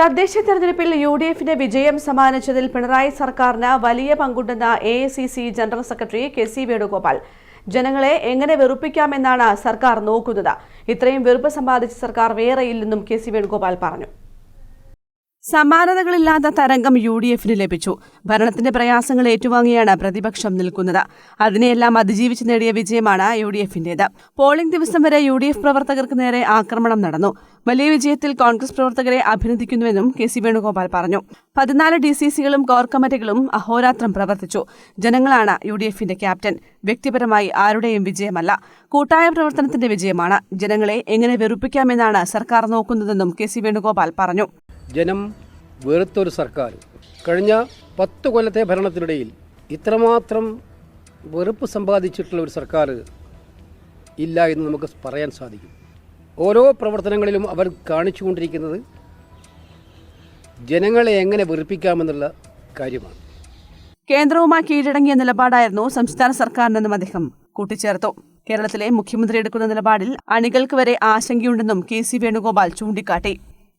തദ്ദേശ തെരഞ്ഞെടുപ്പിൽ U D എഫിന് വിജയം സമ്മാനിച്ചതിൽ പിണറായി സർക്കാരിന് വലിയ പങ്കുണ്ടെന്ന A I C C general secretary K C Venugopal. ജനങ്ങളെ എങ്ങനെ വെറുപ്പിക്കാമെന്നാണ് സർക്കാർ നോക്കുന്നത്. ഇത്രയും വെറുപ്പ് സമ്പാദിച്ച സർക്കാർ വേറെയില്ലെന്നും കെ സി വേണുഗോപാൽ പറഞ്ഞു. സമാനതകളില്ലാത്ത തരംഗം യു ഡി എഫിന് ലഭിച്ചു. ഭരണത്തിന്റെ പ്രയാസങ്ങൾ ഏറ്റുവാങ്ങിയാണ് പ്രതിപക്ഷം നിൽക്കുന്നത്. അതിനെയെല്ലാം അതിജീവിച്ച് നേടിയ വിജയമാണ് യു ഡി എഫിന്റേത് പോളിംഗ് ദിവസം വരെ യു ഡി എഫ് പ്രവർത്തകർക്ക് നേരെ ആക്രമണം നടന്നു. വലിയ വിജയത്തിൽ കോൺഗ്രസ് പ്രവർത്തകരെ അഭിനന്ദിക്കുന്നുവെന്നും കെ സി വേണുഗോപാൽ പറഞ്ഞു. പതിനാല് ഡി സി സികളും കോർ കമ്മിറ്റികളും അഹോരാത്രം പ്രവർത്തിച്ചു. ജനങ്ങളാണ് യു ഡി എഫിന്റെ ക്യാപ്റ്റൻ. വ്യക്തിപരമായി ആരുടെയും വിജയമല്ല. കൂട്ടായ പ്രവർത്തനത്തിന്റെ വിജയമാണ്. ജനങ്ങളെ എങ്ങനെ വെറുപ്പിക്കാമെന്നാണ് സർക്കാർ നോക്കുന്നതെന്നും കെ സി വേണുഗോപാൽ പറഞ്ഞു. ജനം വെറുത്തൊരു സർക്കാർ. കഴിഞ്ഞ പത്ത് കൊല്ലത്തെ ഭരണത്തിനിടയിൽ ഇത്രമാത്രം വെറുപ്പ് സമ്പാദിച്ചിട്ടുള്ള ഒരു സർക്കാർ ഇല്ല എന്ന് നമുക്ക് പറയാൻ സാധിക്കും. ഓരോ പ്രവർത്തനങ്ങളിലും അവർ കാണിച്ചുകൊണ്ടിരിക്കുന്നത് ജനങ്ങളെ എങ്ങനെ വെറുപ്പിക്കാമെന്നുള്ള കാര്യമാണ്. കേന്ദ്രവുമായി കീഴടങ്ങിയ നിലപാടായിരുന്നു സംസ്ഥാന സർക്കാരിനെന്നും അദ്ദേഹം കൂട്ടിച്ചേർത്തു. കേരളത്തിലെ മുഖ്യമന്ത്രി എടുക്കുന്ന നിലപാടിൽ അണികൾക്ക് വരെ ആശങ്കയുണ്ടെന്നും കെ സി വേണുഗോപാൽ ചൂണ്ടിക്കാട്ടി.